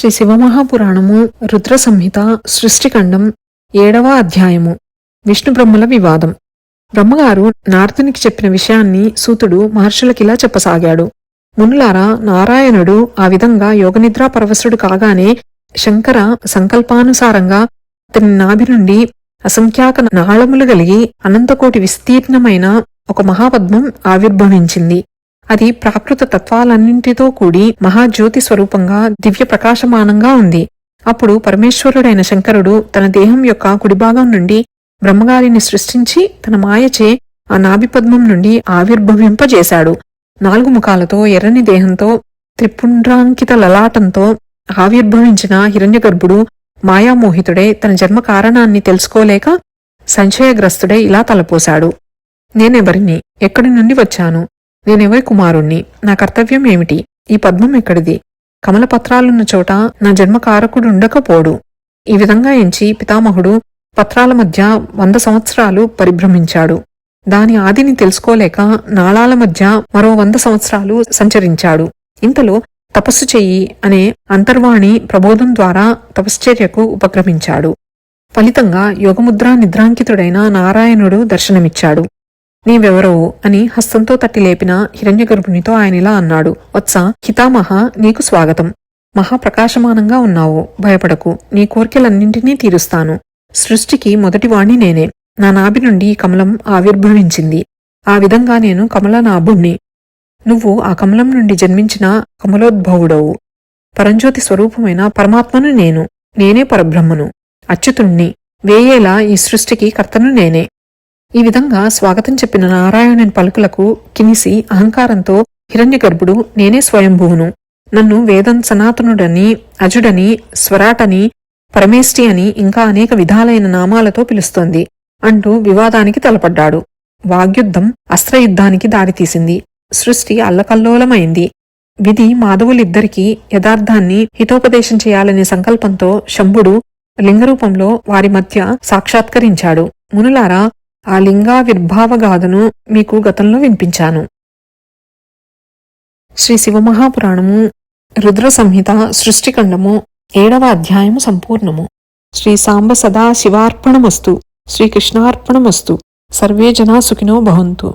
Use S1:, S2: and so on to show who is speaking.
S1: శ్రీ శివమహాపురాణము రుద్ర సంహిత సృష్టిఖండం ఏడవ అధ్యాయము. విష్ణు బ్రహ్మల వివాదం. బ్రహ్మగారు నారదునికి చెప్పిన విషయాన్ని సూతుడు మహర్షులకిలా చెప్పసాగాడు. మునులారా నారాయణుడు ఆ విధంగా యోగనిద్రా పరవశుడు కాగానే శంకర సంకల్పానుసారంగా అతని నాభి నుండి అసంఖ్యాక నాళములు కలిగి అనంతకోటి విస్తీర్ణమైన ఒక మహాపద్మం ఆవిర్భవించింది. అది ప్రాకృత తత్వాలన్నింటితో కూడి మహాజ్యోతి స్వరూపంగా దివ్య ప్రకాశమానంగా ఉంది. అప్పుడు పరమేశ్వరుడైన శంకరుడు తన దేహం యొక్క కుడిభాగం నుండి బ్రహ్మగారిని సృష్టించి తన మాయచే ఆ నాభిపద్మం నుండి ఆవిర్భవింపజేశాడు. నాలుగు ముఖాలతో ఎర్రని దేహంతో త్రిపుండ్రాంకిత లలాటంతో ఆవిర్భవించిన హిరణ్యగర్భుడు మాయామోహితుడై తన జన్మ కారణాన్ని తెలుసుకోలేక సంశయగ్రస్తుడై ఇలా తలపోశాడు. నేనెవరిని? ఎక్కడి నుండి వచ్చాను? నేనెవరి కుమారుణ్ణి? నా కర్తవ్యం ఏమిటి? ఈ పద్మం ఎక్కడిది? కమలపత్రాలున్న చోట నా జన్మ కారకుడుండకపోడు ఈ విధంగా ఎంచి పితామహుడు పత్రాల మధ్య వంద సంవత్సరాలు పరిభ్రమించాడు. దాని ఆదిని తెలుసుకోలేక నాళాల మధ్య మరో వంద సంవత్సరాలు సంచరించాడు. ఇంతలో తపస్సు చెయ్యి అనే అంతర్వాణి ప్రబోధం ద్వారా తపశ్చర్యకు ఉపక్రమించాడు. ఫలితంగా యోగముద్రా నిద్రాంకితుడైన నారాయణుడు దర్శనమిచ్చాడు. నీవెవరో అని హస్తంతో తట్టి లేపిన హిరణ్యగర్భునితో ఆయనిలా అన్నాడు. వత్స హితామహ నీకు స్వాగతం. మహాప్రకాశమానంగా ఉన్నావు. భయపడకు. నీ కోరికలన్నింటినీ తీరుస్తాను. సృష్టికి మొదటివాణ్ణి నేనే. నా నాభి నుండి ఈ కమలం ఆవిర్భవించింది. ఆ విధంగా నేను కమలనాభుణ్ణి. నువ్వు ఆ కమలం నుండి జన్మించిన కమలోద్భవుడవు. పరంజ్యోతి స్వరూపమైన పరమాత్మను నేను. నేనే పరబ్రహ్మను. అచ్యుతుణ్ణి. వేయేలా ఈ సృష్టికి కర్తను నేనే. ఈ విధంగా స్వాగతం చెప్పిన నారాయణుని పలుకులకు కినిసి అహంకారంతో హిరణ్యగర్భుడు నేనే స్వయంభువును. నన్ను వేదం సనాతనుడని అజుడని స్వరాటని పరమేష్టి అని ఇంకా అనేక విధాలైన నామాలతో పిలుస్తోంది. అంటూ వివాదానికి తలపడ్డాడు. వాగ్యుద్ధం అస్త్రయుద్ధానికి దారితీసింది. సృష్టి అల్లకల్లోలమైంది. విధి మాధవులిద్దరికీ యథార్థాన్ని హితోపదేశం చేయాలనే సంకల్పంతో శంభుడు లింగరూపంలో వారి మధ్య సాక్షాత్కరించాడు. మునులారా ఆ లింగావిర్భావగాథను మీకు గతంలో వినిపించాను. శ్రీ శివమహాపురాణము రుద్ర సంహిత సృష్టిఖండము ఏడవ అధ్యాయము సంపూర్ణము. శ్రీ సాంబ సదా శివార్పణమస్తు శ్రీకృష్ణార్పణమస్తు సర్వే జనా సుఖినో భవంతు.